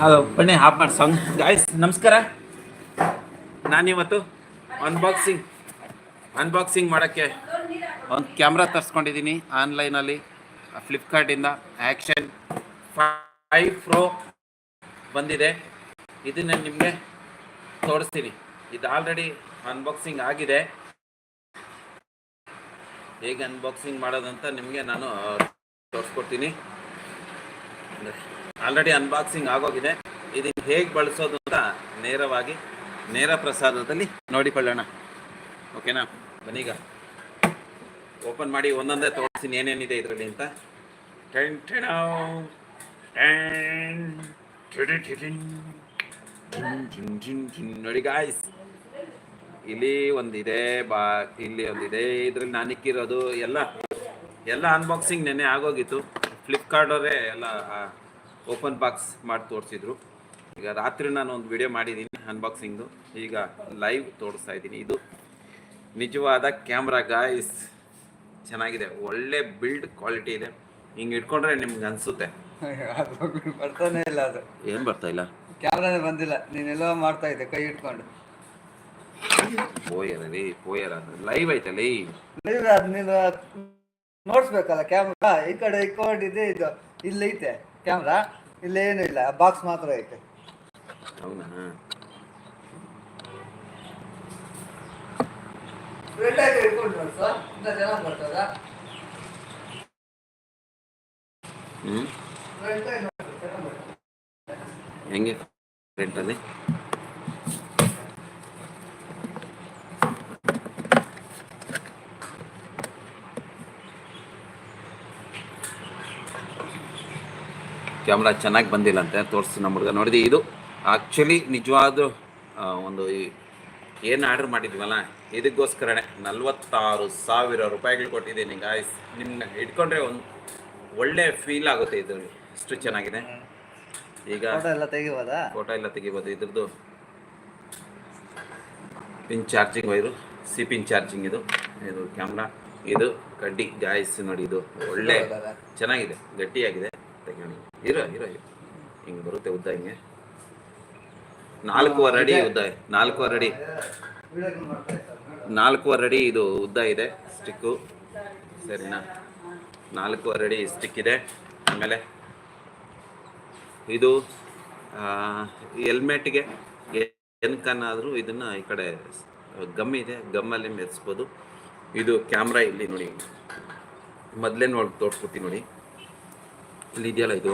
Hello ಬನ್ನಿ ಹಾಪ್ ಮಾಡಿ song guys ನಮಸ್ಕಾರ. ನಾನಿವತ್ತು ಅನ್ಬಾಕ್ಸಿಂಗ್ ಅನ್ಬಾಕ್ಸಿಂಗ್ ಮಾಡೋಕ್ಕೆ ಒಂದು ಕ್ಯಾಮ್ರಾ ತರಿಸ್ಕೊಂಡಿದ್ದೀನಿ ಆನ್ಲೈನಲ್ಲಿ ಫ್ಲಿಪ್ಕಾರ್ಟಿಂದ ಆ್ಯಕ್ಷನ್ ಫೈವ್ ಪ್ರೋ ಬಂದಿದೆ. ಇದನ್ನು ನಿಮಗೆ ತೋರಿಸ್ತೀನಿ. ಇದು ಆಲ್ರೆಡಿ ಅನ್ಬಾಕ್ಸಿಂಗ್ ಆಗಿದೆ. ಹೇಗೆ ಅನ್ಬಾಕ್ಸಿಂಗ್ ಮಾಡೋದಂತ ನಿಮಗೆ ನಾನು ತೋರಿಸ್ಕೊಡ್ತೀನಿ. ಆಲ್ರೆಡಿ ಅನ್ಬಾಕ್ಸಿಂಗ್ ಆಗೋಗಿದೆ. ಇದನ್ನು ಹೇಗೆ ಬಳಸೋದು ಅಂತ ನೇರವಾಗಿ ನೇರ ಪ್ರಸಾದದಲ್ಲಿ ನೋಡಿಕೊಳ್ಳೋಣ. ಓಕೆನಾ ಬನ್ನೀಗ ಓಪನ್ ಮಾಡಿ ಒಂದೊಂದೇ ತೋರಿಸ್ತೀನಿ ಏನೇನಿದೆ ಇದರಲ್ಲಿ ಅಂತ. ನೋಡಿ ಗಾಯ್ಸ್ ಇಲ್ಲಿ ಒಂದಿದೆ ಬಾ ಇಲ್ಲಿ ಒಂದಿದೆ. ಇದ್ರಲ್ಲಿ ನಾನು ಇಕ್ಕಿರೋದು ಎಲ್ಲ ಎಲ್ಲ ಅನ್ಬಾಕ್ಸಿಂಗ್ ನೆನ್ನೆ ಆಗೋಗಿತ್ತು. ಫ್ಲಿಪ್ಕಾರ್ಟ್ ಅವರೇ ಎಲ್ಲ ಓಪನ್ ಬಾಕ್ಸ್ ಮಾಡಿ ತೋರಿಸಿದ್ರು. ಈಗ ರಾತ್ರಿ ನಾನು ಒಂದು ವಿಡಿಯೋ ಮಾಡಿದ್ದೀನಿ ಅನ್ಬಾಕ್ಸಿಂಗ್ದು ಈಗ ಲೈವ್ ತೋರಿಸ್ತಾ ಇದ್ದೀನಿ ಇದು ನಿಜವಾದ ಕ್ಯಾಮ್ರಾ ಗಾಯ್ಸ್ ಚೆನ್ನಾಗಿದೆ. ಒಳ್ಳೆ ಬಿಲ್ಡ್ ಕ್ವಾಲಿಟಿ ಇದೆ. ಹಿಂಗೆ ಇಟ್ಕೊಂಡ್ರೆ ನಿಮ್ಗೆ ಅನಿಸುತ್ತೆ. ಬರ್ತಾನೆ ಇಲ್ಲ ಅದು. ಏನು ಬರ್ತಾ ಇಲ್ಲ? ಕ್ಯಾಮ್ರಾನೇ ಬಂದಿಲ್ಲ. ನೀನೆಲ್ಲೋ ಮಾಡ್ತಾ ಇದ್ದೆ ಕೈ ಇಟ್ಕೊಂಡು. ಪೋಯರ ರೀ ಪೋಯರ ಲೈವ್ ಐತೆ ಈ ಅದು ನೀನು ನೋಡ್ಸ್ಬೇಕಲ್ಲ ಕ್ಯಾಮ್ರಾ ಈ ಕಡೆ ಇಟ್ಕೊಂಡಿದ್ದೆ ಇದು. ಇಲ್ಲೈತೆ ಕ್ಯಾಮ್ರಾ ಇಲ್ಲೇನು ಇಲ್ಲ. ಬಾಕ್ಸ್ ಮಾತ್ರ ಐತೆ. ಹೌದಾ? ರೆಡ್ ಆಗಿ ಇಟ್ಕೊಂಡು ಇಂಥ ಚೆನ್ನಾಗಿ ಬರ್ತದ ಹ್ಞೂ ಆಗಿ ನೋಡ್ಸು ಚೆನ್ನಾಗಿ ಬರ್ತದೆ ಕ್ಯಾಮ್ರಾ ಚೆನ್ನಾಗಿ ಬಂದಿಲ್ಲಂತೆ ತೋರಿಸ್ತೀನಿ ನಮ್ಮ ಹುಡುಗ. ನೋಡಿದೆ ಇದು? ಆ್ಯಕ್ಚುಲಿ ನಿಜವಾದ ಒಂದು ಏನು ಆರ್ಡರ್ ಮಾಡಿದ್ವಲ್ಲ ಇದಕ್ಕೋಸ್ಕರನೇ ನಲ್ವತ್ತಾರು ಸಾವಿರ ರೂಪಾಯಿಗಳು ಕೊಟ್ಟಿದ್ದೀನಿ ಗಾಯ್ಸ್ ನಿಮ್ಮನ್ನ ಇಟ್ಕೊಂಡ್ರೆ ಒಂದು ಒಳ್ಳೆ ಫೀಲ್ ಆಗುತ್ತೆ ಇದು. ಎಷ್ಟು ಚೆನ್ನಾಗಿದೆ. ಈಗ ಫೋಟೋ ಎಲ್ಲ ತೆಗಿಬೋದಾ? ಫೋಟೋ ಎಲ್ಲ ತೆಗಿಬೋದು ಇದ್ರದ್ದು. Pin charging wire C pin charging ಇದು. ಇದು ಕ್ಯಾಮ್ರಾ ಇದು ಕಡ್ಡಿ ಗಾಯಸ್ ನೋಡಿ ಇದು ಒಳ್ಳೆ ಚೆನ್ನಾಗಿದೆ ಗಟ್ಟಿಯಾಗಿದೆ. ತೆಗೋಣ ಇರ ಇರ. ಹಿಂಗೆ ಬರುತ್ತೆ ಉದ್ದ ಹಿಂಗೆ. ನಾಲ್ಕೂವರೆ ಅಡಿ ಉದ್ದ ನಾಲ್ಕು ಅಡಿ. ಅಡಿ ಇದು ಉದ್ದ ಇದೆ ಸ್ಟಿಕ್ಕು. ಸರಿನಾ? ನಾಲ್ಕು ಅಡಿ ಸ್ಟಿಕ್ ಇದೆ. ಆಮೇಲೆ ಇದು ಹೆಲ್ಮೆಟ್ಗೆ ಏನಕ್ಕನ್ನಾದರೂ ಇದನ್ನು ಈ ಕಡೆ ಗಮ್ ಇದೆ ಗಮ್ಮಲ್ಲಿ ಮೆರೆಸ್ಬೋದು. ಇದು ಕ್ಯಾಮ್ರಾ ಇಲ್ಲಿ ನೋಡಿ. ಮೊದಲೇ ನೋಡಿ ತೋರಿಸ್ಕೊಡ್ತೀನಿ ನೋಡಿ. ಇಲ್ಲಿ ಇದೆಯಲ್ಲ ಇದು?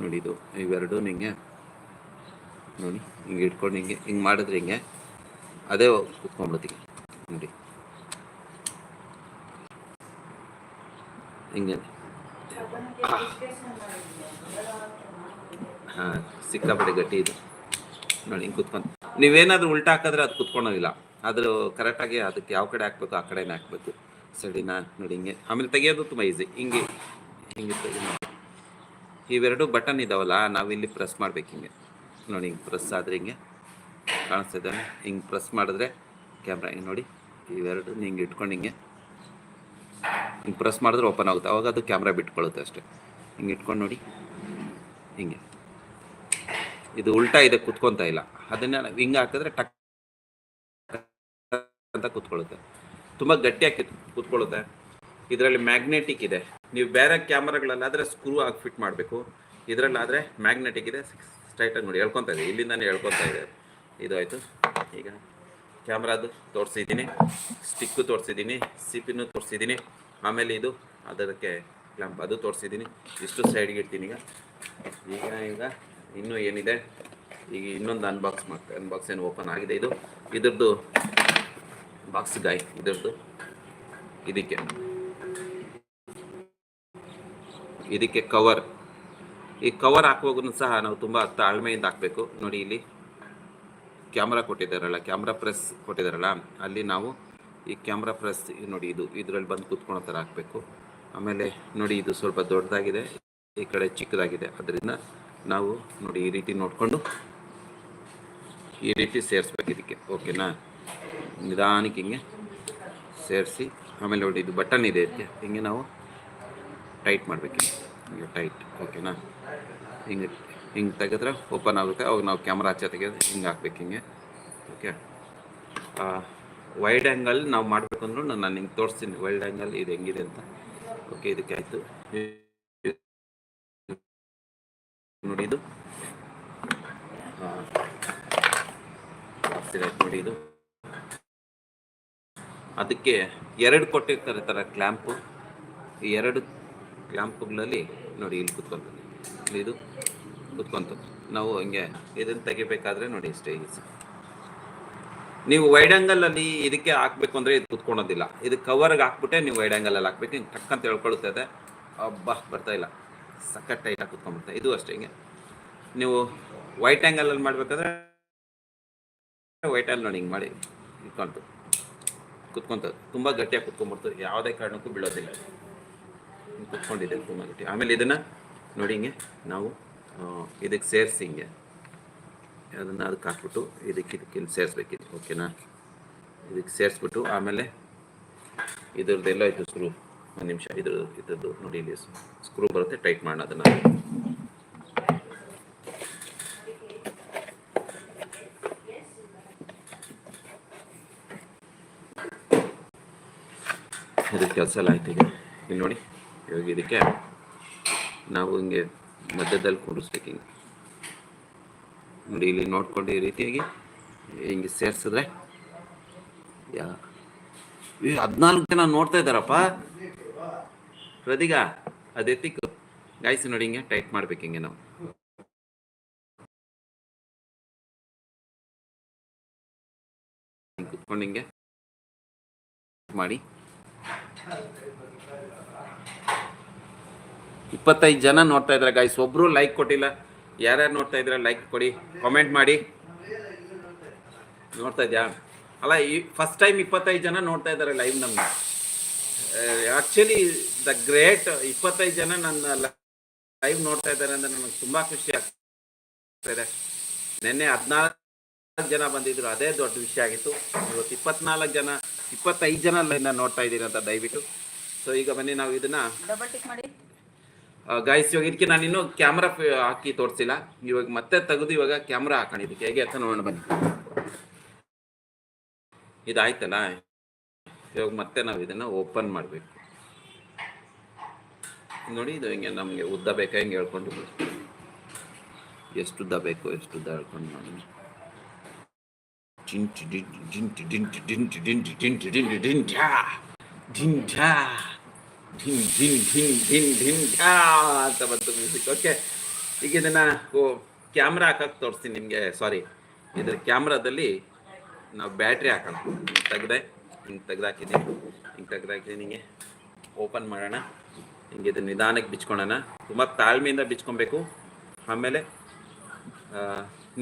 ನೋಡಿ ಇದು ಇವೆರಡು ನಿಂಗೆ. ನೋಡಿ ಹಿಂಗೆ ಇಟ್ಕೊಂಡು ಹಿಂಗೆ ಹಿಂಗೆ ಮಾಡಿದ್ರೆ ಹಿಂಗೆ. ಅದೇ ಕುತ್ಕೊಂಡ್ಬಿಡ್ತೀವಿ ನೋಡಿ. ಹಿಂಗೆ. ಹಾಂ. ಸಿಕ್ಕಾಪಟ್ಟೆ ಗಟ್ಟಿ ಇದು. ನೋಡಿ ಹಿಂಗೆ ಕುತ್ಕೊಂಡು. ನೀವೇನಾದರೂ ಉಲ್ಟಾ ಹಾಕಿದ್ರೆ ಅದು ಕುತ್ಕೊಳೋದಿಲ್ಲ ಆದರೂ ಕರೆಕ್ಟಾಗಿ ಅದಕ್ಕೆ ಯಾವ ಕಡೆ ಹಾಕ್ಬೇಕು ಆ ಕಡೆನೇ ಹಾಕ್ಬೇಕು. ಸರಿನಾ? ನೋಡಿ ಹಿಂಗೆ. ಆಮೇಲೆ ತೆಗಿಯೋದು ತುಂಬ ಈಸಿ ಹಿಂಗೆ. ಇವೆರಡು ಬಟನ್ ಇದಾವಲ್ಲ ನಾವಿಲ್ಲಿ ಪ್ರೆಸ್ ಮಾಡ್ಬೇಕು ಹಿಂಗೆ. ನೋಡಿ, ಹಿಂಗೆ ಪ್ರೆಸ್ ಆದರೆ ಹಿಂಗೆ ಕಾಣಿಸ್ತಿದೆ ಹಿಂಗೆ ಪ್ರೆಸ್ ಮಾಡಿದ್ರೆ ಕ್ಯಾಮ್ರಾ ಹಿಂಗೆ ನೋಡಿ, ಇವೆರಡು ಹಿಂಗೆ ಇಟ್ಕೊಂಡು ಹಿಂಗೆ. ಹಿಂಗೆ ಪ್ರೆಸ್ ಮಾಡಿದ್ರೆ ಓಪನ್ ಆಗುತ್ತೆ. ಅವಾಗ ಅದು ಕ್ಯಾಮ್ರಾ ಬಿಟ್ಕೊಳ್ಳುತ್ತೆ ಅಷ್ಟೇ. ಹಿಂಗೆ ಇಟ್ಕೊಂಡು ನೋಡಿ, ಹಿಂಗೆ. ಇದು ಉಲ್ಟಾ ಇದೆ, ಕುತ್ಕೊತಾ ಇಲ್ಲ. ಅದನ್ನ ಹಿಂಗ ಹಾಕಿದ್ರೆ ಟಕ್ ಅಂತ ಕೂತ್ಕೊಳ್ಳುತ್ತೆ. ತುಂಬ ಗಟ್ಟಿಯಾಗಿ ಕುತ್ಕೊಳ್ಳುತ್ತೆ. ಇದರಲ್ಲಿ ಮ್ಯಾಗ್ನೆಟಿಕ್ ಇದೆ. ನೀವು ಬೇರೆ ಕ್ಯಾಮ್ರಾಗಳಲ್ಲಾದರೆ ಸ್ಕ್ರೂ ಆಗಿ ಫಿಟ್ ಮಾಡಬೇಕು. ಇದರಲ್ಲಾದರೆ ಮ್ಯಾಗ್ನೆಟಿಕ್ ಇದೆ ಸ್ಟ್ರೈಟಾಗಿ ನೋಡಿ, ಹೇಳ್ಕೊತಾ ಇದೆ ಇಲ್ಲಿಂದಾನೆ ಹೇಳ್ಕೊತಾ ಇದೆ ಇದು ಆಯಿತು. ಈಗ ಕ್ಯಾಮ್ರಾದು ತೋರಿಸಿದ್ದೀನಿ ಸ್ಟಿಕ್ಕು ತೋರಿಸಿದ್ದೀನಿ ಸಿಪಿನೂ ತೋರಿಸಿದ್ದೀನಿ. ಆಮೇಲೆ ಇದು ಅದಕ್ಕೆ ಕ್ಲಾಂಪ್ ಅದು ತೋರಿಸಿದ್ದೀನಿ. ಇಷ್ಟು ಸೈಡ್ಗೆ ಇಡ್ತೀನಿ ಈಗ. ಈಗ ಈಗ ಇನ್ನೂ ಏನಿದೆ? ಈಗ ಇನ್ನೊಂದು ಅನ್ಬಾಕ್ಸ್ ಮಾಡ್ತೆ ಅನ್ಬಾಕ್ಸ್ ಏನು ಓಪನ್ ಆಗಿದೆ ಇದು. ಇದ್ರದ್ದು ಬಾಕ್ಸ್ ಗಾಯ್ ಇದ್ರದ್ದು. ಇದಕ್ಕೆ. ಇದಕ್ಕೆ ಕವರ್ ಈ ಕವರ್ ಹಾಕುವಾಗೂ ಸಹ ನಾವು ತುಂಬ ತಾಳ್ಮೆಯಿಂದ ಹಾಕಬೇಕು. ನೋಡಿ ಇಲ್ಲಿ ಕ್ಯಾಮ್ರಾ ಕೊಟ್ಟಿದ್ದಾರಲ್ಲ ಕ್ಯಾಮ್ರಾ ಪ್ರೆಸ್ ಕೊಟ್ಟಿದ್ದಾರಲ್ಲ, ಅಲ್ಲಿ ನಾವು ಈ ಕ್ಯಾಮ್ರಾ ಪ್ರೆಸ್ ನೋಡಿ ಇದು, ಇದರಲ್ಲಿ ಬಂದು ಕೂತ್ಕೊಳ್ಳೋ ಥರ ಹಾಕಬೇಕು. ಆಮೇಲೆ ನೋಡಿ ಇದು ಸ್ವಲ್ಪ ದೊಡ್ಡದಾಗಿದೆ, ಈ ಕಡೆ ಚಿಕ್ಕದಾಗಿದೆ. ಅದರಿಂದ ನಾವು ನೋಡಿ ಈ ರೀತಿ ನೋಡಿಕೊಂಡು ಈ ರೀತಿ ಸೇರಿಸ್ಬೇಕು ಇದಕ್ಕೆ. ಓಕೆನಾ ನಿಧಾನಕ್ಕೆ ಹಿಂಗೆ ಸೇರಿಸಿ, ಆಮೇಲೆ ನೋಡಿ ಇದು ಬಟನ್ ಇದೆ ಇದಕ್ಕೆ. ಹಿಂಗೆ ನಾವು ಟೈಟ್ ಮಾಡಬೇಕು. ಹಿಂಗೆ ಟೈಟ್ ಓಕೆನಾ ಹಿಂಗೆ ಹಿಂಗೆ ತೆಗೆದ್ರೆ ಓಪನ್ ಆಗುತ್ತೆ. ಅವಾಗ ನಾವು ಕ್ಯಾಮ್ರಾ ಹಚ್ಚ ತೆಗೆದು ಹಿಂಗೆ ಹಾಕ್ಬೇಕು ಹಿಂಗೆ. ಓಕೆ ವೈಡ್ ಆ್ಯಂಗಲ್ ನಾವು ಮಾಡಬೇಕು ಅಂದ್ರೂ ನಾನು ಹಿಂಗೆ ತೋರಿಸ್ತೀನಿ. ವೈಲ್ಡ್ ಆ್ಯಂಗಲ್ ಇದು ಹೆಂಗಿದೆ ಅಂತ. ಓಕೆ ಇದಕ್ಕೆ ಆಯಿತು. ನೋಡಿ ಇದು. ನೋಡಿ ಇದು. ಅದಕ್ಕೆ ಎರಡು ಕೊಟ್ಟಿರ್ತಾರೆ ಥರ ಕ್ಲ್ಯಾಂಪು ಎರಡು ಕ್ಲ್ಯಾಂಪುಗಳಲ್ಲಿ ನೋಡಿ ಇಲ್ಲಿ ಕುತ್ಕೊಂತದೆ ಇಲ್ಲಿ ಇದು ಕುತ್ಕೊಂತದೆ ನಾವು ಹಿಂಗೆ ಇದನ್ನು ತೆಗಿಬೇಕಾದ್ರೆ ನೋಡಿ ಇಷ್ಟೇ ನೀವು ವೈಡ್ ಆ್ಯಂಗಲಲ್ಲಿ ಇದಕ್ಕೆ ಹಾಕ್ಬೇಕು ಅಂದರೆ ಇದು ಕುತ್ಕೊಳೋದಿಲ್ಲ. ಇದು ಕವರ್ಗೆ ಹಾಕ್ಬಿಟ್ಟೆ ನೀವು ವೈಡ್ ಆ್ಯಂಗಲಲ್ಲಿ ಹಾಕ್ಬೇಕು. ಹಿಂಗೆ ಟಕ್ಕಂತ ಹೇಳ್ಕೊಳ್ತದೆ ಅಬ್ಬಾ, ಬರ್ತಾ ಇಲ್ಲ. ಸಖತ್ ಟೈಟಾಗಿ ಕುತ್ಕೊಂಡ್ಬಿಡ್ತಾ ಇದು ಅಷ್ಟೇ ಹಿಂಗೆ. ನೀವು ವೈಟ್ ಆ್ಯಂಗಲಲ್ಲಿ ಮಾಡಬೇಕಾದ್ರೆ ವೈಟ್ ಆ್ಯಂಗಲ್ ನೋಡಿ ಹಿಂಗೆ ಮಾಡಿ ಇಟ್ಕೊಂತು ಕುತ್ಕೊಂತ. ತುಂಬ ಗಟ್ಟಿಯಾಗಿ ಕುತ್ಕೊಂಡ್ಬಿಡ್ತು. ಯಾವುದೇ ಕಾರಣಕ್ಕೂ ಬೀಳೋದಿಲ್ಲ. ಕುತ್ಕೊಂಡಿದೆ ಗಟ್ಟಿ ಆಮೇಲೆ ಇದನ್ನು ನೋಡಿ ಹಿಂಗೆ ನಾವು ಇದಕ್ಕೆ ಸೇರಿಸಿ ಹಿಂಗೆ. ಅದನ್ನು ಅದಕ್ಕೆ ಹಾಕ್ಬಿಟ್ಟು ಇದಕ್ಕೆ ಇದಕ್ಕೆ ಇಲ್ಲಿ ಸೇರಿಸ್ಬೇಕಿದೆ ಓಕೆನಾ ಇದಕ್ಕೆ ಸೇರಿಸ್ಬಿಟ್ಟು ಆಮೇಲೆ ಇದ್ರದ್ದು ಇದು ಸ್ಕ್ರೂ ಒಂದು ನಿಮಿಷ, ಇದ್ರ, ಇದ್ರದ್ದು ನೋಡಿ ಇಲ್ಲಿ ಸ್ಕ್ರೂ ಬರುತ್ತೆ ಟೈಟ್ ಮಾಡೋಣ ಅದನ್ನು. ಇದಕ್ಕೆ ಕೆಲಸ ಎಲ್ಲ ಆಯ್ತು ಈಗ. ಇಲ್ಲಿ ನೋಡಿ. ಇವಾಗ ಇದಕ್ಕೆ ನಾವು ಹಿಂಗೆ ಮಧ್ಯದಲ್ಲಿ ಕೂಡಿಸ್ಬೇಕು ಹಿಂಗೆ. ನೋಡಿ, ಇಲ್ಲಿ ನೋಡ್ಕೊಂಡು ಈ ರೀತಿಯಾಗಿ ಹಿಂಗೆ ಸೇರಿಸಿದ್ರೆ. ಯಾ ಹದಿನಾಲ್ಕು ಜನ ನೋಡ್ತಾ ಇದ್ದಾರಪ್ಪ. ಪ್ರದೀಗ ಅದೇ ತಿಕ್ಕು ಗಾಯಿಸಿ ನೋಡಿ ಹಿಂಗೆ ಟೈಟ್ ಮಾಡ್ಬೇಕು ಹಿಂಗೆ ನಾವು. ಕುತ್ಕೊಂಡು ಹಿಂಗೆ ಮಾಡಿ. ಇಪ್ಪತ್ತೈದು ಜನ ನೋಡ್ತಾ ಇದ್ದಾರೆ ಗಾಯ್ಸ್ ಒಬ್ರು ಲೈಕ್ ಕೊಟ್ಟಿಲ್ಲ. ಯಾರ್ಯಾರು ನೋಡ್ತಾ ಇದ್ರೆ ಲೈಕ್ ಕೊಡಿ ಕಾಮೆಂಟ್ ಮಾಡಿ. ನೋಡ್ತಾ ಇದ್ಯಾ ಅಲ್ಲ, ಈ ಫಸ್ಟ್ ಟೈಮ್ ಇಪ್ಪತ್ತೈದು ಜನ ನೋಡ್ತಾ ಇದ್ದಾರೆ ಲೈವ್ ನಮ್ಮ ಆ್ಯಕ್ಚುಲಿ ದ ಗ್ರೇಟ್ ಇಪ್ಪತ್ತೈದು ಜನ ನನ್ನ ಲೈವ್ ನೋಡ್ತಾ ಇದ್ದಾರೆ ಅಂದ್ರೆ ನನಗೆ ತುಂಬಾ ಖುಷಿ ಆಗ್ತದೆ ನಿನ್ನೆ ಹದಿನಾಲ್ಕು ಜನ ಬಂದಿದ್ರು, ಅದೇ ದೊಡ್ಡ ವಿಷಯ ಆಗಿತ್ತು. ಇವತ್ತು ಇಪ್ಪತ್ನಾಲ್ಕು ಜನ, ಇಪ್ಪತ್ತೈದು ಜನ ಲೈನ್ನ ನೋಡ್ತಾ ಇದ್ದೀರಿ ಅಂತ ದಯವಿಟ್ಟು. ಸೊ ಈಗ ಬನ್ನಿ, ನಾವು ಇದನ್ನ ಡಬಲ್ ಟಿಕ್ ಮಾಡಿ. ಗಾಯ್ಸ್ ಇವಾಗ ಇದಕ್ಕೆ ನಾನು ಇನ್ನೂ ಕ್ಯಾಮ್ರಾ ಹಾಕಿ ತೋರಿಸಿಲ್ಲ ಇವಾಗ ಮತ್ತೆ ತೆಗೆದು ಇವಾಗ ಕ್ಯಾಮ್ರಾ ಹಾಕೊಂಡು ಇದಕ್ಕೆ ಹೇಗೆ ಅಂತ ನೋಡೋಣ ಬನ್ನಿ ಇದಾಯ್ತಲ್ಲ ಇವಾಗ ಮತ್ತೆ ನಾವು ಇದನ್ನ ಓಪನ್ ಮಾಡಬೇಕು ನೋಡಿ ಇದು ಹಿಂಗೆ ನಮಗೆ ಉದ್ದ ಬೇಕಾ ಹಿಂಗೆ ಹೇಳ್ಕೊಂಡು. ಎಷ್ಟು ಉದ್ದ ಬೇಕು ಎಷ್ಟು ಉದ್ದ ಹೇಳ್ಕೊಂಡು ನೋಡಿ ಡಿಂಟ್ ಡಿಂಟ್ ಡಿಂಟ್ ಡಿಂಟ್ ಡಿಂಟ್ ಡಿಂಟ್ ಡಿಂಟ್ ಡಿಂಟ್ ಡಿಂಟ್ ಡಿಂಟ್ ಡಿಂಟ್. ಢಿನ್ ಢಿನ್ ಢಿನ್ ಢಿನ್ ಢಿನ್ ಢ್ಯಾ ಅಂತ ಬಂತು ಮ್ಯೂಸಿಕ್ ಓಕೆ ಈಗ ಇದನ್ನು ಕ್ಯಾಮ್ರಾ ಹಾಕಕ್ಕೆ ತೋರಿಸ್ತೀನಿ ನಿಮಗೆ. ಸಾರಿ ಇದ್ರ ಕ್ಯಾಮ್ರಾದಲ್ಲಿ ನಾವು ಬ್ಯಾಟ್ರಿ ಹಾಕೋಣ. ತೆಗ್ದೆ, ಹಿಂಗೆ ತೆಗ್ದಾಕಿದ್ದೀನಿ ಹಿಂಗೆ ತೆಗ್ದಾಕಿದ್ದೀನಿ ಹಿಂಗೆ ಓಪನ್ ಮಾಡೋಣ. ಹಿಂಗೆ ಇದು ನಿಧಾನಕ್ಕೆ ಬಿಚ್ಕೊಳ್ಳೋಣ ತುಂಬ ತಾಳ್ಮೆಯಿಂದ ಬಿಚ್ಕೊಬೇಕು. ಆಮೇಲೆ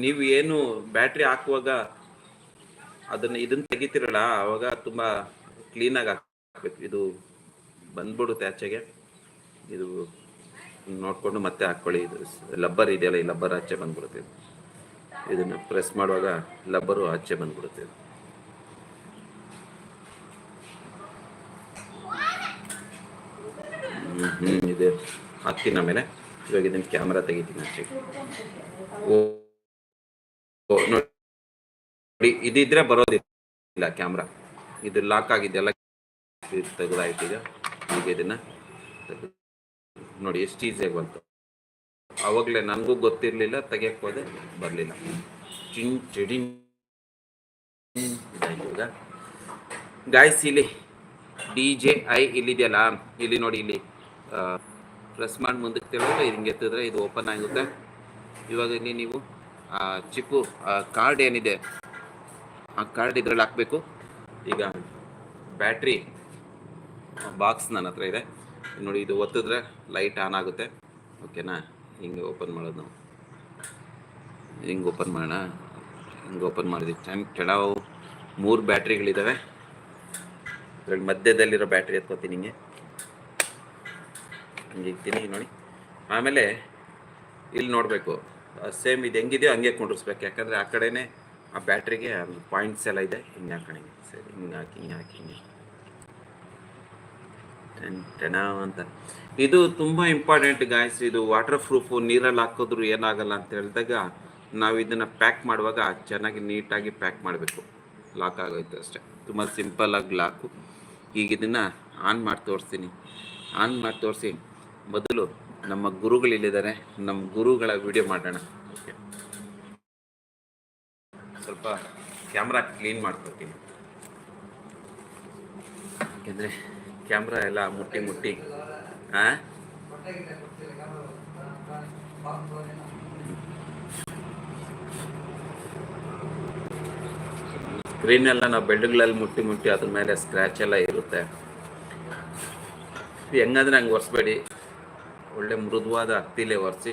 ನೀವು ಏನು ಬ್ಯಾಟ್ರಿ ಹಾಕುವಾಗ ಅದನ್ನು ಇದನ್ನು ತೆಗಿತಿರಲ್ಲ, ಅವಾಗ ತುಂಬ ಕ್ಲೀನಾಗಿ ಹಾಕ್ಬೇಕು. ಇದು ಬಂದ್ಬಿಡುತ್ತೆ ಆಚೆಗೆ. ಇದು ನೋಡಿಕೊಂಡು ಮತ್ತೆ ಹಾಕ್ಕೊಳ್ಳಿ ಇದು ಲಬ್ಬರ್ ಇದೆಯಲ್ಲ, ಈ ಲಬ್ಬರ್ ಆಚೆ ಬಂದ್ಬಿಡುತ್ತೆ ಇದು. ಇದನ್ನ ಪ್ರೆಸ್ ಮಾಡುವಾಗ ಲಬ್ಬರು ಆಚೆ ಬಂದ್ಬಿಡುತ್ತೆ ಹ್ಮ್ ಇದೆ. ಹಾಕ್ತೀನಿ ಆಮೇಲೆ ಇವಾಗ ಇದನ್ನ ಕ್ಯಾಮ್ರಾ ತೆಗಿತೀನಿ ಆಚೆಗೆ. ಓ ನೋಡಿ, ಇದಿದ್ರೆ ಬರೋದಿಲ್ಲ ಕ್ಯಾಮ್ರಾ. ಇದು ಲಾಕ್ ಆಗಿದೆಯಲ್ಲ ಇದು ತೆಗೆದಾಯ್ತು ಈಗ. ಈಗ ಇದನ್ನ ನೋಡಿ, ಎಷ್ಟು ಈಸಿಯಾಗಿ ಬಂತು. ಅವಾಗಲೇ ನನಗೂ ಗೊತ್ತಿರಲಿಲ್ಲ ತೆಗಿಯಕ್ಕೆ ಹೋದೆ, ಬರಲಿಲ್ಲ. ಚಿನ್, ಚಿಡಿನ್ ಇವಾಗ ಗಾಯ್ಸ್ ಇಲ್ಲಿ ಡಿ ಜೆ ಐ ಇಲ್ಲಿದೆಯಲ್ಲ, ಇಲ್ಲಿ ನೋಡಿ, ಇಲ್ಲಿ ಪ್ರೆಸ್ ಮಾಡಿ ಮುಂದಕ್ಕೆ ಇದು ಹಿಂಗೆ ಎತ್ತಿದ್ರೆ ಇದು ಓಪನ್ ಆಗುತ್ತೆ. ಇವಾಗ ಇಲ್ಲಿ ನೀವು ಚಿಪ್ಪು ಕಾರ್ಡ್ ಏನಿದೆ, ಆ ಕಾರ್ಡ್ ಇದರಲ್ಲಿ ಹಾಕಬೇಕು. ಈಗ ಬ್ಯಾಟ್ರಿ ಬಾಕ್ಸ್ ನನ್ನ ಹತ್ರ ಇದೆ. ನೋಡಿ, ಇದು ಒತ್ತಿದ್ರೆ ಲೈಟ್ ಆನ್ ಆಗುತ್ತೆ. ಓಕೆನಾ ಹಿಂಗೆ ಓಪನ್ ಮಾಡೋದು ನಾವು. ಹಿಂಗೆ ಓಪನ್ ಮಾಡೋಣ. ಹಿಂಗೆ ಓಪನ್ ಮಾಡಿದ್ವಿ ಟೈಮ್ ಕೆಳವು ಮೂರು ಬ್ಯಾಟ್ರಿಗಳಿದ್ದಾವೆ ಅದ್ರಲ್ಲಿ ಮಧ್ಯದಲ್ಲಿರೋ ಬ್ಯಾಟ್ರಿ ಎತ್ಕೋತೀನಿ ಹಿಂಗೆ ಹಿಂಗೆ ಇಕ್ತೀನಿ ನೋಡಿ. ಆಮೇಲೆ ಇಲ್ಲಿ ನೋಡಬೇಕು. ಸೇಮ್ ಇದು ಹೆಂಗಿದೆಯೋ ಹಂಗೆ ಕುಂಡ್ರಿಸ್ಬೇಕು. ಯಾಕಂದರೆ ಆ ಕಡೆನೇ ಆ ಬ್ಯಾಟ್ರಿಗೆ ಪಾಯಿಂಟ್ಸ್ ಎಲ್ಲ ಇದೆ. ಹಿಂಗೆ ಹಾಕೊಂಡು ಸರಿ, ಹಿಂಗೆ ಹಾಕಿ ಹಿಂಗೆ ಹಾಕಿ, ಹಿಂಗೆ ಅಂತ ಇದು ತುಂಬ ಇಂಪಾರ್ಟೆಂಟ್ ಗಾಯ್ಸ್ ಇದು ವಾಟರ್ ಪ್ರೂಫು ನೀರಲ್ಲಿ ಹಾಕಿದ್ರು ಏನಾಗಲ್ಲ ಅಂತ ಹೇಳಿದಾಗ ನಾವು ಇದನ್ನು ಪ್ಯಾಕ್ ಮಾಡುವಾಗ ಚೆನ್ನಾಗಿ ನೀಟಾಗಿ ಪ್ಯಾಕ್ ಮಾಡಬೇಕು. ಲಾಕ್ ಆಗೋಯ್ತು ಅಷ್ಟೇ. ತುಂಬ ಸಿಂಪಲ್ಲಾಗಿ ಲಾಕು ಈಗ ಇದನ್ನು ಆನ್ ಮಾಡಿ ತೋರಿಸ್ತೀನಿ. ಆನ್ ಮಾಡಿ ತೋರಿಸಿ ಮೊದಲು ನಮ್ಮ ಗುರುಗಳಿಲ್ಲಿದ್ದಾರೆ ನಮ್ಮ ಗುರುಗಳ ವಿಡಿಯೋ ಮಾಡೋಣ. ಓಕೆ ಸ್ವಲ್ಪ ಕ್ಯಾಮ್ರಾ ಕ್ಲೀನ್ ಮಾಡ್ಕೊತೀನಿ ಯಾಕೆಂದರೆ ಕ್ಯಾಮ್ರಾ ಎಲ್ಲ ಮುಟ್ಟಿ ಮುಟ್ಟಿ. ಹಾಂ ಸ್ಕ್ರೀನ್ ಎಲ್ಲ ನಾವು ಬೆಳ್ಳುಗಳಲ್ಲಿ ಮುಟ್ಟಿ ಮುಟ್ಟಿ ಅದ್ರ ಮೇಲೆ ಸ್ಕ್ರ್ಯಾಚ್ ಎಲ್ಲ ಇರುತ್ತೆ. ಹೆಂಗಂದ್ರೆ ಹಂಗೆ ಒರೆಸ್ಬೇಡಿ. ಒಳ್ಳೆ ಮೃದುವಾದ ಹತ್ತಿಲೇ ಒರೆಸಿ.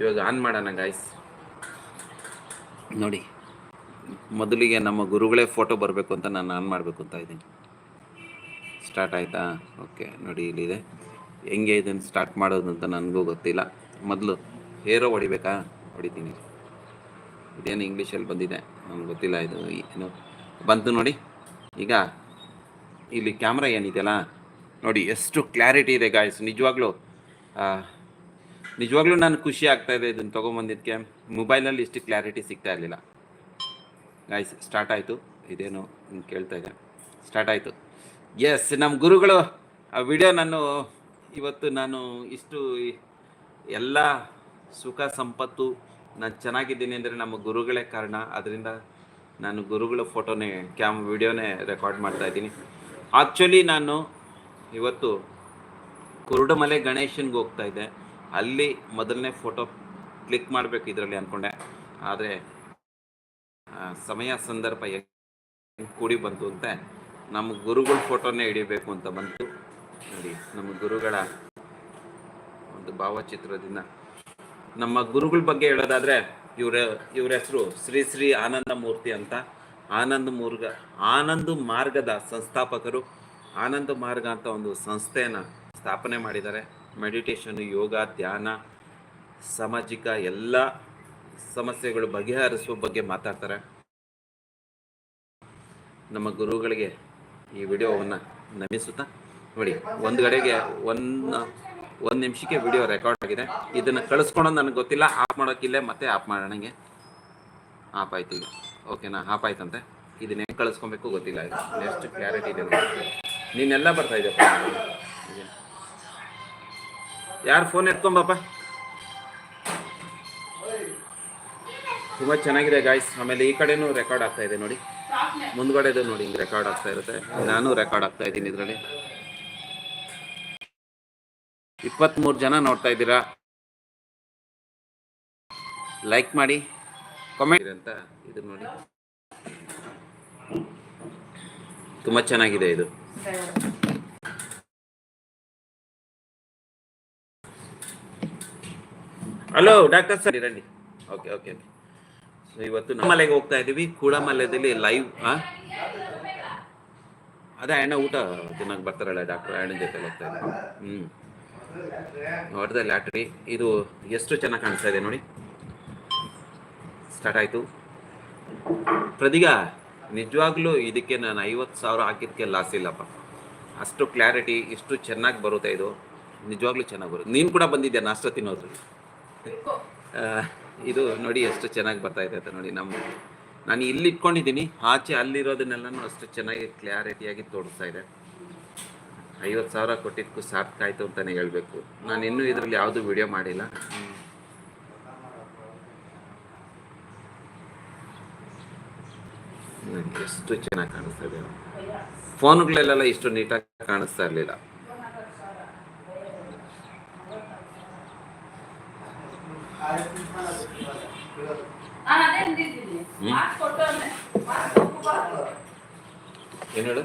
ಇವಾಗ ಆನ್ ಮಾಡೋಣ ಗಾಯ್ಸ್ ನೋಡಿ, ಮೊದಲಿಗೆ ನಮ್ಮ ಗುರುಗಳೇ ಫೋಟೋ ಬರಬೇಕು ಅಂತ ನಾನು ಆನ್ ಮಾಡಬೇಕು ಅಂತ ಇದ್ದೀನಿ. ಸ್ಟಾರ್ಟ್ ಆಯಿತಾ? ಓಕೆ, ನೋಡಿ ಇಲ್ಲಿದೆ. ಹೆಂಗೆ ಇದನ್ನು ಸ್ಟಾರ್ಟ್ ಮಾಡೋದು ಅಂತ ನನಗೂ ಗೊತ್ತಿಲ್ಲ. ಮೊದಲು ಹೇರೋ ಹೊಡಿಬೇಕಾ? ಹೊಡಿತೀನಿ. ಇದೇನು ಇಂಗ್ಲೀಷಲ್ಲಿ ಬಂದಿದೆ? ನನಗೆ ಗೊತ್ತಿಲ್ಲ ಇದು ಏನು. ಬಂತು ನೋಡಿ. ಈಗ ಇಲ್ಲಿ ಕ್ಯಾಮ್ರಾ ಏನಿದೆಯಲ್ಲ? ನೋಡಿ, ಎಷ್ಟು ಕ್ಲಾರಿಟಿ ಇದೆ ಗಾಯ್ಸ್ ನಿಜವಾಗ್ಲೂ ನಿಜವಾಗ್ಲೂ ನಾನು ಖುಷಿ ಆಗ್ತಾಯಿದೆ ಇದೆ ಇದನ್ನು ತೊಗೊಂಬಂದಿದ್ದಕ್ಕೆ. ಮೊಬೈಲಲ್ಲಿ ಇಷ್ಟು ಕ್ಲಾರಿಟಿ ಸಿಗ್ತಾ ಇರಲಿಲ್ಲ. ಗಾಯ್ಸ್ ಸ್ಟಾರ್ಟ್ ಆಯಿತು. ಇದೇನು ಕೇಳ್ತಾ ಇದೆ ಸ್ಟಾರ್ಟ್ ಆಯಿತು. ಎಸ್ ನಮ್ಮ ಗುರುಗಳು, ಆ ವಿಡಿಯೋ ನಾನು ಇವತ್ತು ನಾನು ಇಷ್ಟು ಎಲ್ಲ ಸುಖ ಸಂಪತ್ತು ನಾನು ಚೆನ್ನಾಗಿದ್ದೀನಿ ಅಂದರೆ ನಮ್ಮ ಗುರುಗಳೇ ಕಾರಣ. ಅದರಿಂದ ನಾನು ಗುರುಗಳ ಫೋಟೋನೇ ಕ್ಯಾಮ್ ವಿಡಿಯೋನೇ ರೆಕಾರ್ಡ್ ಮಾಡ್ತಾ ಇದ್ದೀನಿ. ಆ್ಯಕ್ಚುಲಿ ನಾನು ಇವತ್ತು ಕುರುಡುಮಲೆ ಗಣೇಶನ್ಗೆ ಹೋಗ್ತಾ ಇದ್ದೆ. ಅಲ್ಲಿ ಮೊದಲನೇ ಫೋಟೋ ಕ್ಲಿಕ್ ಮಾಡಬೇಕು ಇದರಲ್ಲಿ ಅಂದ್ಕೊಂಡೆ ಆದರೆ ಸಮಯ ಸಂದರ್ಭ ಕೂಡಿ ಬಂತು ಅಂತ. ನಮ್ಮ ಗುರುಗಳ ಫೋಟೋನೇ ಹಿಡಿಬೇಕು ಅಂತ ಬಂತು ನೋಡಿ, ನಮ್ಮ ಗುರುಗಳ ಒಂದು ಭಾವಚಿತ್ರದಿಂದ. ನಮ್ಮ ಗುರುಗಳ ಬಗ್ಗೆ ಹೇಳೋದಾದ್ರೆ, ಇವರ, ಇವ್ರ ಹೆಸರು ಶ್ರೀ ಶ್ರೀ ಆನಂದ ಮೂರ್ತಿ ಅಂತ. ಆನಂದ ಮೂರ್ಗ, ಆನಂದ ಮಾರ್ಗದ ಸಂಸ್ಥಾಪಕರು. ಆನಂದ ಮಾರ್ಗ ಅಂತ ಒಂದು ಸಂಸ್ಥೆಯನ್ನು ಸ್ಥಾಪನೆ ಮಾಡಿದ್ದಾರೆ. ಮೆಡಿಟೇಷನ್, ಯೋಗ, ಧ್ಯಾನ, ಸಾಮಾಜಿಕ ಎಲ್ಲ ಸಮಸ್ಯೆಗಳು ಬಗೆಹರಿಸುವ ಬಗ್ಗೆ ಮಾತಾಡ್ತಾರೆ. ನಮ್ಮ ಗುರುಗಳಿಗೆ ಈ ವಿಡಿಯೋವನ್ನು ನಮಿಸುತ್ತಾ ನೋಡಿ, ಒಂದು ಕಡೆಗೆ ಒಂದು ಒಂದು ನಿಮಿಷಕ್ಕೆ ವಿಡಿಯೋ ರೆಕಾರ್ಡ್ ಆಗಿದೆ. ಇದನ್ನು ಕಳಿಸ್ಕೊಳೋದು ನನಗೆ ಗೊತ್ತಿಲ್ಲ ಆಫ್ ಮಾಡೋಕ್ಕಿಲ್ಲೇ ಮತ್ತೆ ಆಫ್ ಮಾಡೋಣಂಗೆ ಆಫ್ ಆಯ್ತು ಈಗ. ಓಕೆನಾ ಆಫ್ ಆಯ್ತಂತೆ. ಇದನ್ನ ಹೆಂಗೆ ಕಳಿಸ್ಕೊಬೇಕು ಗೊತ್ತಿಲ್ಲ ಇದು. ನೆಕ್ಸ್ಟ್ ಕ್ಲಾರಿಟಿ ಇದೆ ನೋಡಿ. ನೀನೆಲ್ಲ ಬರ್ತಾ ಇದೆ ಯಾರು ಫೋನ್ ಎತ್ಕೊಂಬಪ್ಪ? ತುಂಬ ಚೆನ್ನಾಗಿದೆ ಗಾಯ್ಸ್ ಆಮೇಲೆ ಈ ಕಡೆನೂ ರೆಕಾರ್ಡ್ ಆಗ್ತಾ ಇದೆ ನೋಡಿ. ಮುಂದ್ಗಡೆದು ನೋಡಿ ರೆಕಾರ್ಡ್ ಆಗ್ತಾ ಇರುತ್ತೆ. ನಾನು ರೆಕಾರ್ಡ್ ಆಗ್ತಾ ಇದ್ದೀನಿ ಇದರಲ್ಲಿ. ಇಪ್ಪತ್ತ್ಮೂರು ಜನ ನೋಡ್ತಾ ಇದ್ದೀರಾ? ಲೈಕ್ ಮಾಡಿ ಕಾಮೆಂಟ್ ಅಂತ ಇದು ನೋಡಿ. ತುಂಬ ಚೆನ್ನಾಗಿದೆ ಇದು. ಹಲೋ ಡಾಕ್ಟರ್ ಸರ್ ರಂಡಿ ಓಕೆ ಓಕೆ ಇವತ್ತು ನಮ್ಮ ಮಲೆಗೆ ಹೋಗ್ತಾ ಇದ್ದೀವಿ. ಕೂಡಮಲ್ಯದಲ್ಲಿ ಲೈವ್ ಅದೇ ಅಣ್ಣ ಊಟ ತಿನ್ನಕ್ಕೆ ಬರ್ತಾರಲ್ಲ ಡಾಕ್ಟರ್ ಅಣ್ಣ ಜೊತೆ ಹೋಗ್ತಾ ಇದ್ದಾರೆ. ಹ್ಞೂ ಹೊಡೆದ ಲ್ಯಾಟ್ರಿ ಇದು ಎಷ್ಟು ಚೆನ್ನಾಗಿ ಕಾಣಿಸ್ತಾ ಇದೆ ನೋಡಿ. ಸ್ಟಾರ್ಟ್ ಆಯಿತು. ಪ್ರದೀಗ ನಿಜವಾಗ್ಲೂ ಇದಕ್ಕೆ ನಾನು ಐವತ್ತು ಸಾವಿರ ಹಾಕಿದ್ದಕ್ಕೆ ಲಾಸ್ ಇಲ್ಲಪ್ಪ. ಅಷ್ಟು ಕ್ಲಾರಿಟಿ ಇಷ್ಟು ಚೆನ್ನಾಗಿ ಬರುತ್ತೆ ಇದು. ನಿಜವಾಗ್ಲೂ ಚೆನ್ನಾಗಿ ಬರುತ್ತೆ. ನೀನು ಕೂಡ ಬಂದಿದ್ದೆ ನಾಷ್ಟ ತಿನ್ನೋದ್ರಲ್ಲಿ? ಆ, ಇದು ನೋಡಿ ಎಷ್ಟು ಚೆನ್ನಾಗಿ ಬರ್ತಾ ಇದೆ ಅಂತ ನೋಡಿ ನಮ್ಮ ನಾನು ಇಲ್ಲಿ ಇಟ್ಕೊಂಡಿದ್ದೀನಿ, ಆಚೆ ಅಲ್ಲಿರೋದನ್ನೆಲ್ಲನೂ ಅಷ್ಟು ಚೆನ್ನಾಗಿ ಕ್ಲಾರಿಟಿಯಾಗಿ ತೋರಿಸ್ತಾ ಇದೆ. ಐವತ್ತು ಸಾವಿರ ಕೊಟ್ಟಿದ್ದಕ್ಕೂ ಸಾರ್ಥಕಾಯ್ತು ಅಂತಲೇ ಹೇಳಬೇಕು. ನಾನು ಇನ್ನೂ ಇದರಲ್ಲಿ ಯಾವುದು ವಿಡಿಯೋ ಮಾಡಿಲ್ಲ. ಎಷ್ಟು ಚೆನ್ನಾಗಿ ಕಾಣಿಸ್ತಾ ಇದೆ. ಫೋನ್ಗಳಲ್ಲೆಲ್ಲ ಇಷ್ಟು ನೀಟಾಗಿ ಕಾಣಿಸ್ತಾ ಇರಲಿಲ್ಲ. ಏನು ಹೇಳು?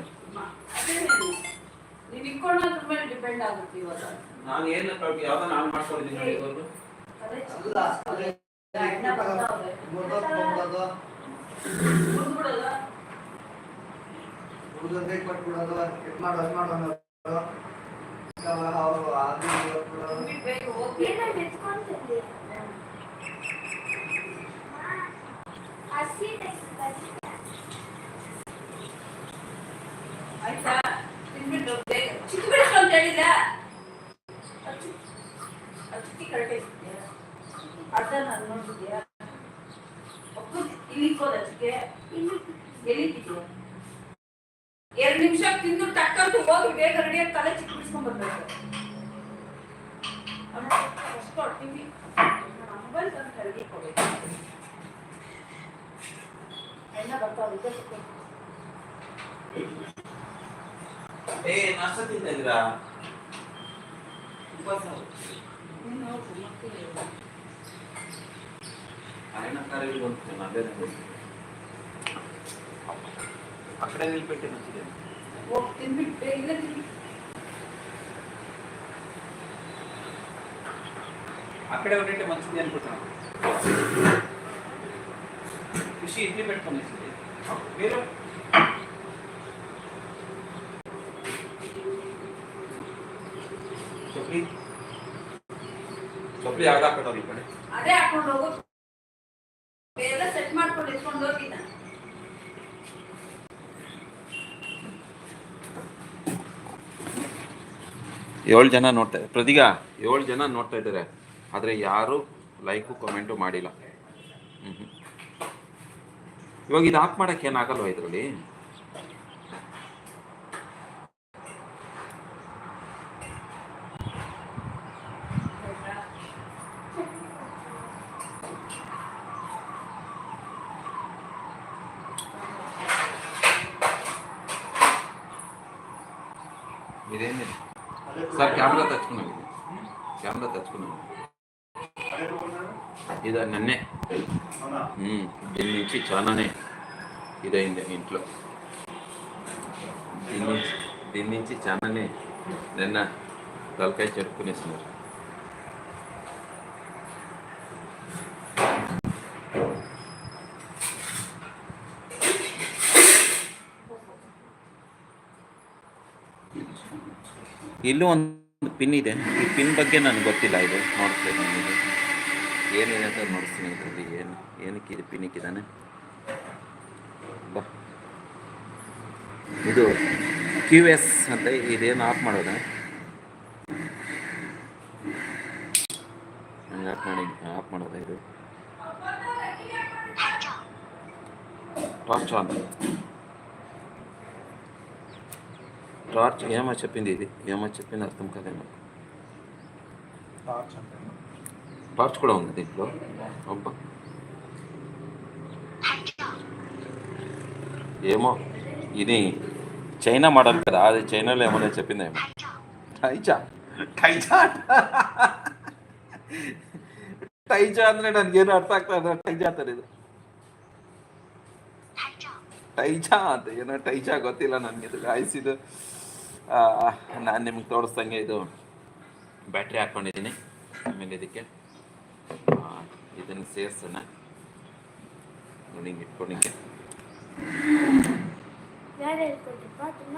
ಅದೇ. ನೀವ್ ಇಟ್ಕೊಳ್ಳೋದ್ರ ಮೇಲೆ ಡಿಪೆಂಡ್ ಆಗುತ್ತೆ ಇವಾಗ. ನಾನು ಏನು ಯಾವ್ದೋ ನಾನು ಮಾಡ್ಕೊಂಡಿದ್ದೀನಿ ನೋಡಿ ಇವ್ರದ್ದು. ಅದೇ ಅಲ್ಲ, ಅದೇ ಎಣ್ಣೆ ಆಯ್ತಾ ತಿನ್ಬಿಟ್ಟು ಚಿಕ್ಕ ಬಿಡಕ್ಕೆ ಅಂತ ಕರೆಕ್ಟ್ ಅರ್ಧ ನಾನು ಇಲ್ಲಿ ಹೋದ ಚಿಕ್ಕೆ ಎರಡು ನಿಮಿಷ ತಿಂದು ಟಕ್ಕಂತ ಹೋಗಿ ಬೇಗ ರೆಡಿಯಾಗಿ ತಲೆ ಚಿಕ್ಕ ಬಿಡಿಸ್ಕೊಂಡ್ ಬರ್ಬೇಕು ಅಷ್ಟು ತಿಂಡಿ ಎಣ್ಣೆ ಬರ್ತಾವ ಇದೆ ಏ ನಾಷ್ಟ ತಿಂತಾ ಇದ್ದೀರಾ ನೀನು ನೋಡು ಮತ್ತೆ ಅಣ್ಣ ಕಾರಲ್ಲಿ ಬಂತು ಅದೇ ಆ ಕಡೆ ನಿಲ್ಪೇಟೆ ಮುಚ್ಚಿದೆ ಹೋಗಿ ತಿನ್ಬಿಟ್ಟು ಇಲ್ಲ ತಿನ್ಬಿಟ್ಟು ಆ ಕಡೆ ಒಂದಿಟ್ಟು ಮನ್ಸಿದೆ ಅನ್ಬಿಟ್ಟು ಖುಷಿ ಇಡ್ಲಿ పెట్టుకొని ಬೇರೆ ಚೊಪ್ಲಿ ಚೊಪ್ಲಿ ಯಾವ್ದು ಹಾಕೋದು ಈ ಕಡೆ ಅದೇ ಹಾಕೊಂಡು ಹೋಗು ಎಲ್ಲ ಸೆಟ್ ಮಾಡ್ಕೊಂಡು ಎತ್ಕೊಂಡು ಹೋಗಿ ನಾನು ಏಳು ಜನ ನೋಡ್ತಾ ಪ್ರತಿಗ ಏಳು ಜನ ನೋಡ್ತಾ ಇದ್ದಾರೆ ಆದರೆ ಯಾರು ಲೈಕು ಕಮೆಂಟು ಮಾಡಿಲ್ಲ ಹ್ಮ್ ಹ್ಮ್. ಇವಾಗ ಇದು ಆಫ್ ಮಾಡಕ್ಕೆ ಏನಾಗಲ್ವಾ ಇದರಲ್ಲಿ ಇದೇನಿದೆ ಸರ್ ಕ್ಯಾಮ್ರಾ తెచ్చుకున్నాను క్యామ్రా తెచ్చుకున్నాను ఇది నన్నే ఉమ్, దీని నుంచి చాలానే ఇదైంది ఇంట్లో దీని నుంచి దీని నుంచి చాలానే నిన్న తలకాయ చెప్పుకునేస్తున్నారు ಇಲ್ಲೂ ಒಂದು ಪಿನ್ ಇದೆ ಈ ಪಿನ್ ಬಗ್ಗೆ ನನಗೆ ಗೊತ್ತಿಲ್ಲ ಇದು ನೋಡ್ತೇನೆ ನನಗೆ ಏನಿದೆ ಅಂತ ನೋಡ್ತೀನಿ ಇದರಲ್ಲಿ ಏನು ಏನಕ್ಕೆ ಇದು ಇದು ಕ್ಯೂ ಎಸ್ ಅಂತ ಇದೇನು ಆಫ್ ಮಾಡೋದ ಹಂಗೆ ಆಫ್ ಮಾಡಿ ಆಫ್ ಮಾಡೋದ ಇದು టార్చ్ ఆన్ టార్చ్ ఏమో చెప్పింది ఇది ఏమో చెప్పింది అర్థం కదేమో టార్చ్ కూడా ఉంది దీంట్లో అబ్బా ఏమో ఇది చైనా మోడల్ కదా అది చైనాలో ఏమన్నా చెప్పిందేమో టైచా ಟೈಜಾ ಟೈಜಾ ಅಂದ್ರೆ ನನಗೇನು ಅರ್ಥ ಆಗ್ತಾ ಇಲ್ಲ ಟೈಜಾ ಅಂತಾರೆ ಇದು ಟೈಜಾ ಅಂತ ಏನೋ ಟೈಜಾ ಗೊತ್ತಿಲ್ಲ ನನಗೆ ಇದು ಗಾಯ್ಸ್ ಇದು ನಾನು ನಿಮ್ಗೆ ತೋರಿಸ್ದಂಗೆ ಇದು ಬ್ಯಾಟ್ರಿ ಹಾಕ್ಕೊಂಡಿದ್ದೀನಿ ಆಮೇಲೆ ಇದಕ್ಕೆ ಆ, ಇದನ್ನು ಸೇರಿಸೋಣ ನೋಡಿ ಹಿಂಗೆ ಇಟ್ಕೊಂಡಿಕ್ಕೆ ಯಾರು ಹೇಳ್ಕೊಟ್ಟಿಪ್ಪ ತುಂಬ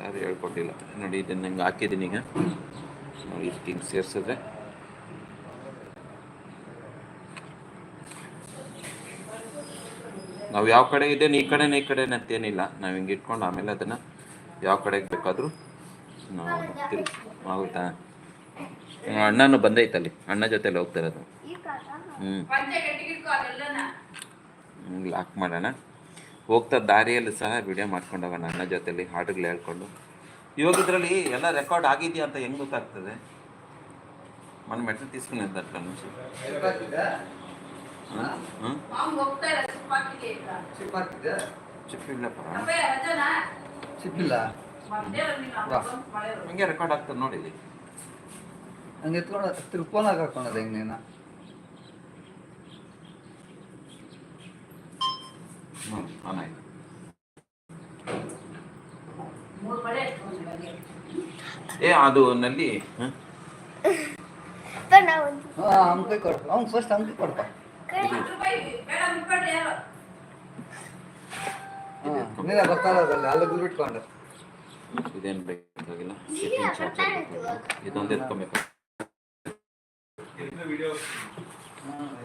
ಯಾರು ಹೇಳ್ಕೊಟ್ಟಿಲ್ಲ. ನೋಡಿ ಇದನ್ನ ನಂಗೆ ಹಾಕಿದ್ದೀನಿ ಈಗ. ನೋಡಿ ಹಿಂಗೆ ಸೇರಿಸಿದ್ರೆ. ನಾವು ಯಾವ ಕಡೆ ಇದೆ ಈ ಕಡೆನೇ ಈ ಕಡೆ ಅಂತೇನಿಲ್ಲ. ನಾವು ಹಿಂಗೆ ಇಟ್ಕೊಂಡು ಆಮೇಲೆ ಅದನ್ನು ಯಾವ ಕಡೆಗೆ ಬೇಕಾದರೂ ನಾವು ತಿರ್ಗಿ ಆಗುತ್ತಾ ಅಣ್ಣನು ಬಂದೈತಲ್ಲಿ ಅಣ್ಣ ಜೊತೆಲಿ ಹೋಗ್ತಾ ಇರೋದು. ಈ ಕಾಟ ಹ್ಞೂ ಲಾಕ್ ಮಾಡೋಣ. ಹೋಗ್ತಾ ದಾರಿಯಲ್ಲಿ ಸಹ ವಿಡಿಯೋ ಮಾಡ್ಕೊಂಡು ಹೋಗೋಣ ಅಣ್ಣ ಜೊತೆಲಿ ಹಾಡುಗಳು ಹೇಳ್ಕೊಂಡು ಇವಾಗ ಇದರಲ್ಲಿ ಎಲ್ಲ ರೆಕಾರ್ಡ್ ಆಗಿದೆಯಾ ಅಂತ ಹೆಂಗ್ ಗೊತ್ತಾಗ್ತದೆ మన మెట్లు తీసుకుని అట్లా నుంచి ಹ್ಞೂ ಅವ್ನು ಹೋಗ್ತಾ ಇಲ್ಲ ಸುಪ್ಪಾಕಿಗೆ ಇಲ್ಲ ಚಿಪ್ ಹಾಕಿದ್ದೆ ಚಿಪ್ಪಿಲ್ಲಪ್ಪ ಅಪ್ಪೇ ರಜನಾ ಚಿಪ್ಪಿಲ್ಲ ಮಂಡ್ಯ ನೀನು ವಾ. ಬಂದು ಮಳೆ ಬರುತ್ತೆ. ಹಂಗೆ ರೆಕಾರ್ಡ್ ಆಗ್ತದೆ ನೋಡಿ ಇಲ್ಲಿ ಹಂಗೆ ಎತ್ಕೊಂಡು ತಿರ್ಗಿ ಫೋನ್ ಹಾಕೋಣದ ಹೆಂಗೆ ನೀನು ಹ್ಞೂ ಆನ್ ಆಯ್ತು ಮೂರು ಮಳೆ ಇಟ್ಕೊಂಡು ಏ ಅದು ನಲ್ಲಿ ಅವ್ನ ಫಸ್ಟ್ ನೀನೇ ಅಲ್ಲಿ ಇದೇನು ಬೇಕಾಗಿಲ್ಲ. ಇದೊಂದು ಎತ್ಕೊಬೇಕು.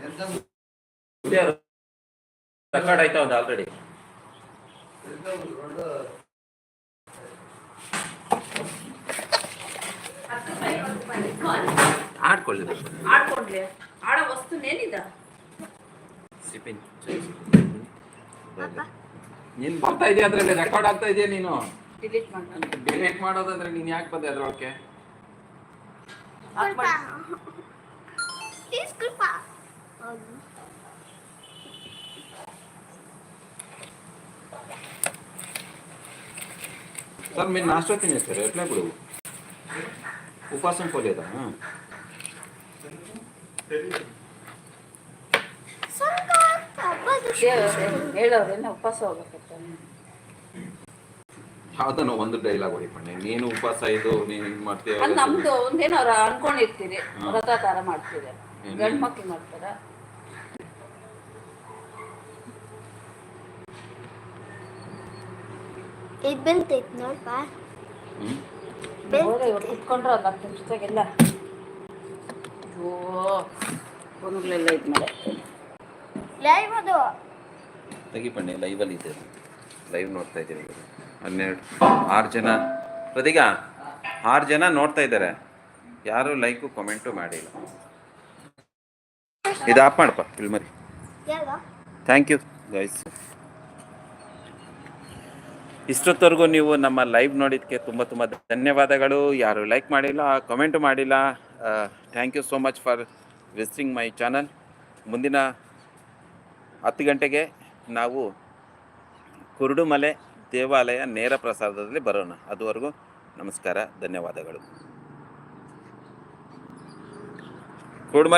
ಎಂತ ರೆಕಾರ್ಡ್ ಆಯ್ತಾ ಒಂದು ಆಲ್ರೆಡಿ ಆಡ್ಕೊಳ್ಳಿ ಆಡೋ ವಸ್ತುನೇನಿದ ಸಿಪಿನ್. ನೀನು ಬರ್ತಾ ಇದೆಯಾ ಅದ್ರಲ್ಲಿ ರೆಕಾರ್ಡ್ ಆಗ್ತಾ ಇದೆಯಾ ನೀನು? ಡಿಲೀಟ್ ಮಾಡ್ಕೊಂಡು ಡಿಲೀಟ್ ಮಾಡೋದಂದ್ರೆ ನೀನು ಯಾಕೆ ಬಂದೆ ಅದ್ರೊಳಕ್ಕೆ? ಕೃಪಾ ಹೌದು ಸರ್ మీరు నాస్టా తినేస్తారు ఎట్లా ఇప్పుడు ఉపాసం పోలేదా ಸ್ವಲ್ಪ ಹಬ್ಬದ ಹೇಳೋರೇನೆ ಉಪವಾಸ ಹೋಗ್ಬೇಕಂತ ಯಾವ್ದನ್ನ ಒಂದು ಡೈಲಾಗ್ ಹೊಡಿಪಣ್ಣೆ ನೀನು ಉಪವಾಸ ಇದು ನೀನು ಇದು ಮಾಡ್ತೀಯ ಅದು ನಮ್ದು ಒಂದೇನೋ ಅವ್ರು ಅನ್ಕೊಂಡಿರ್ತೀರಿ ಹ್ಮ್. ವ್ರತ ತರ ಮಾಡ್ತೀರಿ ಏನು? ಗಂಡ್ ಮಕ್ಳು ಮಾಡ್ತಾರ ಇದು ಬೆಲ್ತೈತೆ ನೋಡಪ್ಪ ಕುತ್ಕೊಂಡ್ರೆ ಒಂದು ಹತ್ತು ನಿಮಿಷದಾಗೆಲ್ಲ ಓ ಕೊನುಗಳೆಲ್ಲ ಇದು ಮಾಡಿ. ಲೈವ್ ಅದು. ತೆಗಿ ಪಣ್ಣೆ ಲೈವಲ್ಲಿ ಇದೆ ಲೈವ್ ನೋಡ್ತಾ ಇದ್ದೀನಿ. ಹನ್ನೆರಡು ಆರು ಜನ. ಪ್ರತೀಗ ಆರು ಜನ ನೋಡ್ತಾ ಇದ್ದಾರೆ. ಯಾರು ಲೈಕು ಕಮೆಂಟು ಮಾಡಿಲ್ಲ. ಇದು ಆಪ್ ಮಾಡಪ್ಪ ಫಿಲ್ಮರಿ ಮರಿ. ಥ್ಯಾಂಕ್ ಯು ಗೈಸ್ ಇಷ್ಟೊತ್ತವರೆಗೂ ನೀವು ನಮ್ಮ ಲೈವ್ ನೋಡಿದ್ದಕ್ಕೆ ತುಂಬ ತುಂಬ ಧನ್ಯವಾದಗಳು. ಯಾರು ಲೈಕ್ ಮಾಡಿಲ್ಲ ಕಮೆಂಟ್ ಮಾಡಿಲ್ಲ thank you so much for visiting my channel ಮುಂದಿನ ಹತ್ತು ಗಂಟೆಗೆ ನಾವು ಕುರುಡುಮಲೆ ದೇವಾಲಯ ನೇರ ಪ್ರಸಾದದಲ್ಲಿ ಬರೋಣ. ಅದುವರೆಗೂ ನಮಸ್ಕಾರ, ಧನ್ಯವಾದಗಳು. ಕುರುಡುಮಲೆ